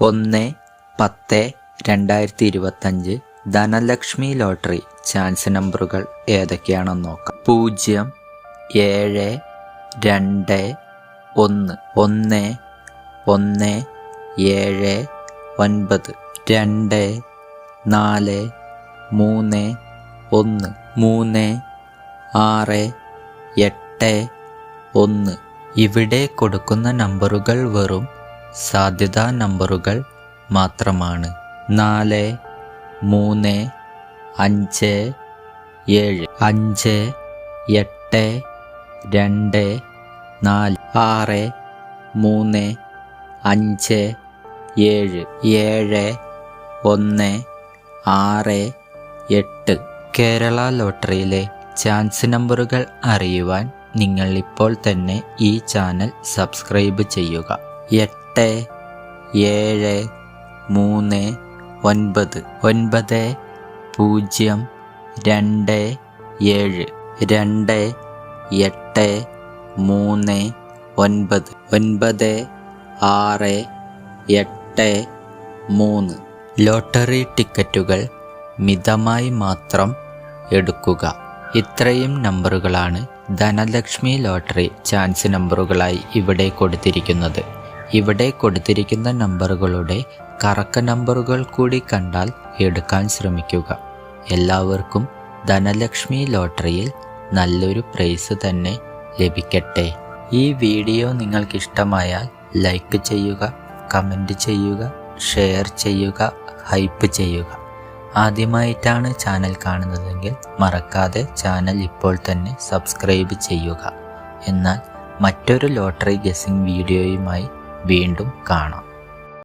ഒന്ന് പത്ത് രണ്ടായിരത്തി ഇരുപത്തഞ്ച് ധനലക്ഷ്മി ലോട്ടറി. ചാൻസ് നമ്പറുകൾ ഏതൊക്കെയാണെന്ന് നോക്കാം. പൂജ്യം ഏഴ് രണ്ട് ഒന്ന്. ഒന്ന് ഒന്ന് ഏഴ് ഒൻപത്. രണ്ട് നാല് മൂന്ന് ഒന്ന്. മൂന്ന് ആറ് എട്ട് ഒന്ന്. ഇവിടെ കൊടുക്കുന്ന നമ്പറുകൾ വെറും സാധ്യതാ നമ്പറുകൾ മാത്രമാണ്. നാല് മൂന്ന് അഞ്ച് ഏഴ്. അഞ്ച് എട്ട് രണ്ട് നാല്. ആറ് മൂന്ന് അഞ്ച് ഏഴ്. ഏഴ് ഒന്ന് ആറ് എട്ട്. കേരള ലോട്ടറിയിലെ ചാൻസ് നമ്പറുകൾ അറിയുവാൻ നിങ്ങൾ ഇപ്പോൾ തന്നെ ഈ ചാനൽ സബ്സ്ക്രൈബ് ചെയ്യുക. എട്ട് ഏഴ് മൂന്ന് ഒൻപത്. ഒൻപത് പൂജ്യം രണ്ട് ഏഴ്. രണ്ട് എട്ട് മൂന്ന് ഒൻപത്. ഒൻപത് ആറ് എട്ട് മൂന്ന്. ലോട്ടറി ടിക്കറ്റുകൾ മിതമായി മാത്രം എടുക്കുക. ഇത്രയും നമ്പറുകളാണ് ധനലക്ഷ്മി ലോട്ടറി ചാൻസ് നമ്പറുകളായി ഇവിടെ കൊടുത്തിരിക്കുന്നത്. ഇവിടെ കൊടുത്തിരിക്കുന്ന നമ്പറുകളുടെ കറക്ക നമ്പറുകൾ കൂടി കണ്ടാൽ എടുക്കാൻ ശ്രമിക്കുക. എല്ലാവർക്കും ധനലക്ഷ്മി ലോട്ടറിയിൽ നല്ലൊരു പ്രൈസ് തന്നെ ലഭിക്കട്ടെ. ഈ വീഡിയോ നിങ്ങൾക്കിഷ്ടമായാൽ ലൈക്ക് ചെയ്യുക കമന്റ് ചെയ്യുക ഷെയർ ചെയ്യുക ഹൈപ്പ് ചെയ്യുക. ആദ്യമായിട്ടാണ് ചാനൽ കാണുന്നതെങ്കിൽ മറക്കാതെ ചാനൽ ഇപ്പോൾ തന്നെ സബ്സ്ക്രൈബ് ചെയ്യുക. എന്നാൽ മറ്റൊരു ലോട്ടറി ഗസിംഗ് വീഡിയോയുമായി വീണ്ടും കാണാം.